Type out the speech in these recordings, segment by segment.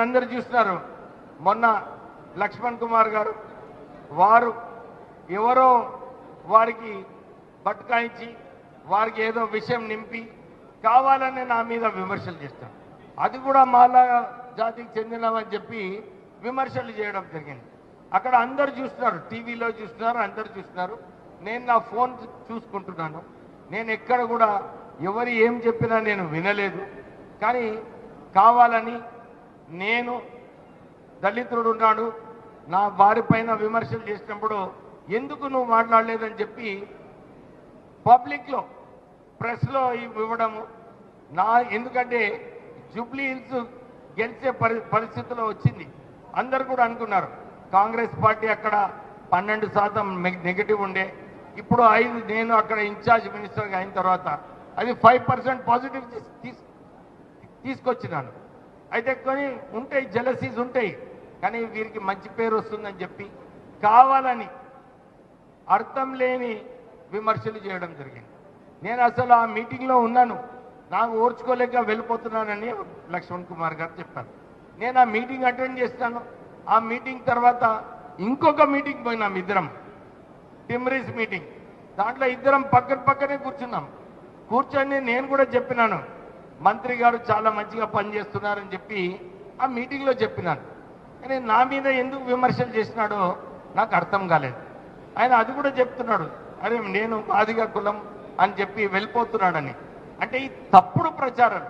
అందరూ చూస్తున్నారు. మొన్న లక్ష్మణ్ కుమార్ గారు వారు ఎవరో వారికి బట్కాయించి వారికి ఏదో విషయం నింపి కావాలని నా మీద విమర్శలు చేస్తాను అది కూడా మాలా జాతికి చెందినవని చెప్పి విమర్శలు చేయడం జరిగింది. అక్కడ అందరు చూస్తున్నారు టీవీలో చూస్తున్నారు అందరు చూస్తున్నారు. నేను నా ఫోన్ చూసుకుంటున్నాను. నేను ఎక్కడ కూడా ఎవరు ఏం చెప్పినా నేను వినలేదు. కానీ కావాలని నేను దళితుడు ఉన్నాడు. నా వారి పైన విమర్శలు చేసినప్పుడు ఎందుకు నువ్వు మాట్లాడలేదని చెప్పి పబ్లిక్లో ప్రెస్లో ఇవ్వడము. నా ఎందుకంటే జూబ్లీ హిల్స్ గెలిచే పరి పరిస్థితిలో వచ్చింది. అందరు కూడా అనుకున్నారు కాంగ్రెస్ పార్టీ అక్కడ పన్నెండు శాతం నెగిటివ్ ఉండే. ఇప్పుడు ఐదు నేను అక్కడ ఇన్ఛార్జ్ మినిస్టర్గా అయిన తర్వాత అది ఫైవ్ పర్సెంట్ పాజిటివ్ తీసు తీసుకొచ్చినాను. అయితే కొన్ని ఉంటాయి జలసీస్ ఉంటాయి. కానీ వీరికి మంచి పేరు వస్తుందని చెప్పి కావాలని అర్థం లేని విమర్శలు చేయడం జరిగింది. నేను అసలు ఆ మీటింగ్లో ఉన్నాను. నాకు ఓర్చుకోలేక వెళ్ళిపోతున్నానని లక్ష్మణ్ కుమార్ గారు చెప్పారు. నేను ఆ మీటింగ్ అటెండ్ చేస్తాను. ఆ మీటింగ్ తర్వాత ఇంకొక మీటింగ్ పోయినాం ఇద్దరం. టిమ్రీస్ మీటింగ్. దాంట్లో ఇద్దరం పక్కన పక్కనే కూర్చున్నాం. కూర్చొని నేను కూడా చెప్పినాను. మంత్రి గారు చాలా మంచిగా పనిచేస్తున్నారని చెప్పి ఆ మీటింగ్లో చెప్పినాను కానీ నా మీద ఎందుకు విమర్శలు చేసినాడో నాకు అర్థం కాలేదు. ఆయన అది కూడా చెప్తున్నాడు. అరే నేను మాదిగా కులం అని చెప్పి వెళ్ళిపోతున్నాడని. అంటే ఈ తప్పుడు ప్రచారం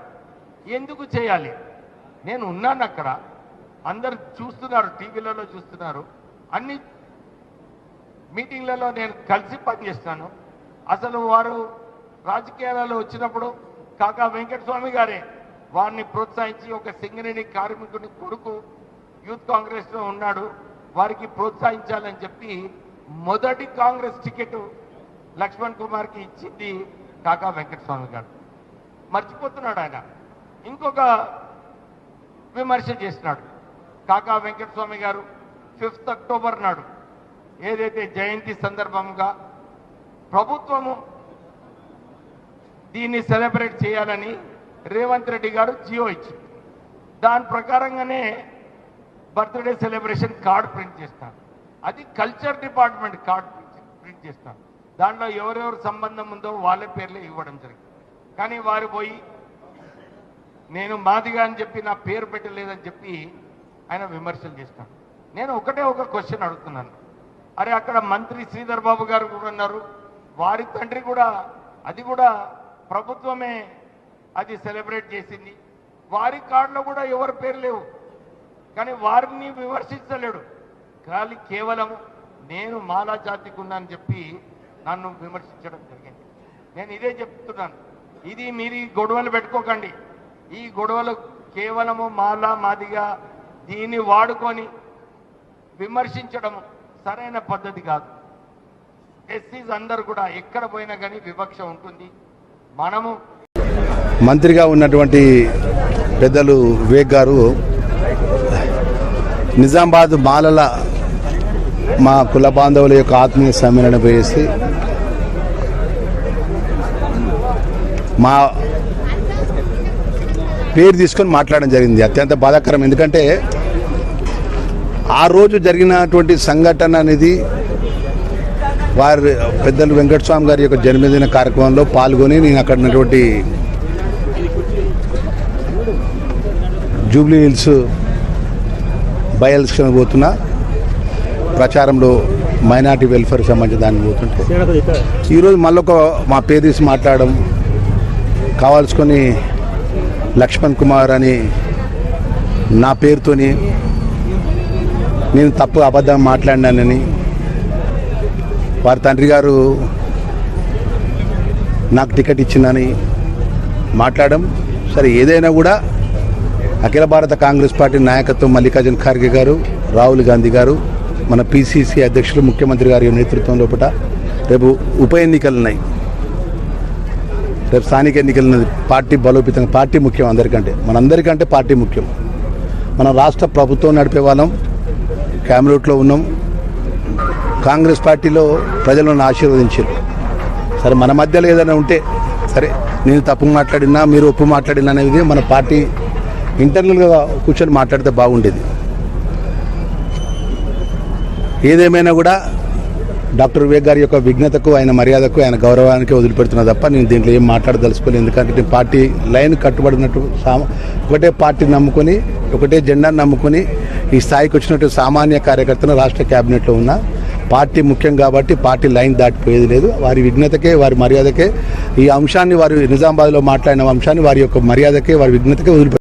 ఎందుకు చేయాలి? నేను ఉన్నాను అక్కడ. అందరు చూస్తున్నారు టీవీలలో చూస్తున్నారు. అన్ని మీటింగ్లలో నేను కలిసి పనిచేస్తున్నాను. అసలు వారు రాజకీయాలలో వచ్చినప్పుడు కాకా వెంకటస్వామి గారే వారిని ప్రోత్సహించి ఒక సింగరేణి కార్మికుని కొడుకు యూత్ కాంగ్రెస్లో ఉన్నాడు. వారికి ప్రోత్సహించాలని చెప్పి మొదటి కాంగ్రెస్ టికెట్ లక్ష్మణ్ కుమార్కి ఇచ్చింది కాకా వెంకటస్వామి గారు. మర్చిపోతున్నాడు ఆయన. ఇంకొక విమర్శ చేసినాడు కాకా వెంకటస్వామి గారు ఫిఫ్త్ అక్టోబర్ నాడు. ఏదైతే జయంతి సందర్భంగా ప్రభుత్వము దీన్ని సెలబ్రేట్ చేయాలని రేవంత్ రెడ్డి గారు జియో ఇచ్చింది. దాని ప్రకారంగానే బర్త్డే సెలబ్రేషన్ కార్డ్ ప్రింట్ చేస్తాను అది కల్చర్ డిపార్ట్మెంట్ కార్డ్ ప్రింట్ చేస్తాను దాంట్లో ఎవరెవరు సంబంధం ఉందో వాళ్ళ పేర్లే ఇవ్వడం జరిగింది. కానీ వారు పోయి నేను మాదిగా అని చెప్పి నా పేరు పెట్టలేదని చెప్పి ఆయన విమర్శలు చేస్తాను నేను ఒకటే ఒక క్వశ్చన్ అడుగుతున్నాను. అరే అక్కడ మంత్రి శ్రీధర్ బాబు గారు కూడా ఉన్నారు. వారి తండ్రి కూడా అది కూడా ప్రభుత్వమే అది సెలబ్రేట్ చేసింది. వారి కార్డులో కూడా ఎవరి పేరు లేవు. కానీ వారిని విమర్శించలేడు. కానీ కేవలం నేను మాలా జాతికున్నానని చెప్పి నన్ను విమర్శించడం జరిగింది. నేను ఇదే చెప్తున్నాను. ఇది మీరు ఈ గొడవలు పెట్టుకోకండి. ఈ గొడవలు కేవలము మాలా మాదిగా దీన్ని వాడుకొని విమర్శించడం సరైన పద్ధతి కాదు. ఎస్సీస్ అందరు కూడా ఎక్కడ పోయినా కానీ వివక్ష ఉంటుంది. మనము మంత్రిగా ఉన్నటువంటి పెద్దలు వివేక్ గారు నిజామాబాద్ మాలల మా కుల బాంధవుల యొక్క ఆత్మీయ సమ్మేళనం చేసి మా పేరు తీసుకొని మాట్లాడడం జరిగింది. అత్యంత బాధాకరం. ఎందుకంటే ఆ రోజు జరిగినటువంటి సంఘటన అనేది వారి పెద్దలు వెంకటస్వామి గారి యొక్క జన్మదిన కార్యక్రమంలో పాల్గొని నేను అక్కడ ఉన్నటువంటి జూబ్లీ హిల్స్ బై ఎలక్షన్ పోతున్నా. ప్రచారంలో మైనార్టీ వెల్ఫేర్ సంబంధించిన దానికి పోతుంటే. ఈరోజు మళ్ళొక మా పేరు మాట్లాడడం కావాల్సుకొని లక్ష్మణ్ కుమార్ అని నా పేరుతోని నేను తప్పు అబద్ధం మాట్లాడినానని వారి తండ్రి గారు నాకు టికెట్ ఇచ్చిందని మాట్లాడడం. సరే ఏదైనా కూడా అఖిల భారత కాంగ్రెస్ పార్టీ నాయకత్వం మల్లికార్జున్ ఖార్గే గారు రాహుల్ గాంధీ గారు మన పిసిసి అధ్యక్షులు ముఖ్యమంత్రి గారి నేతృత్వం లోపల రేపు ఉప ఎన్నికలు ఉన్నాయి రేపు స్థానిక ఎన్నికలు పార్టీ బలోపేతంగా పార్టీ ముఖ్యం అందరికంటే మనందరికంటే పార్టీ ముఖ్యం. మనం రాష్ట్ర ప్రభుత్వం నడిపే వాళ్ళం క్యామ్రూట్లో ఉన్నాం కాంగ్రెస్ పార్టీలో ప్రజలను ఆశీర్వదించారు. సరే మన మధ్యలో ఏదైనా ఉంటే సరే నేను తప్పు మాట్లాడినా మీరు ఒప్పు మాట్లాడినా అనేది మన పార్టీ ఇంటర్నల్గా కూర్చొని మాట్లాడితే బాగుండేది. ఏదేమైనా కూడా డాక్టర్ వివేక్ గారి యొక్క విఘ్నతకు ఆయన మర్యాదకు ఆయన గౌరవానికి వదిలిపెడుతున్నా తప్ప నేను దీంట్లో ఏం మాట్లాడదలుచుకోలేదు. ఎందుకంటే నేను పార్టీ లైన్ కట్టుబడినట్టు సా ఒకటే పార్టీ నమ్ముకొని ఒకటే జెండాను నమ్ముకొని ఈ స్థాయికి వచ్చినట్టు సామాన్య కార్యకర్తను రాష్ట్ర క్యాబినెట్లో ఉన్న పార్టీ ముఖ్యం కాబట్టి పార్టీ లైన్ దాటిపోయేది లేదు. వారి విఘ్నతకే వారి మర్యాదకే ఈ అంశాన్ని వారు నిజామాబాద్లో మాట్లాడిన అంశాన్ని వారి యొక్క మర్యాదకే వారి విఘ్నతకే వదిలిపెట్టారు.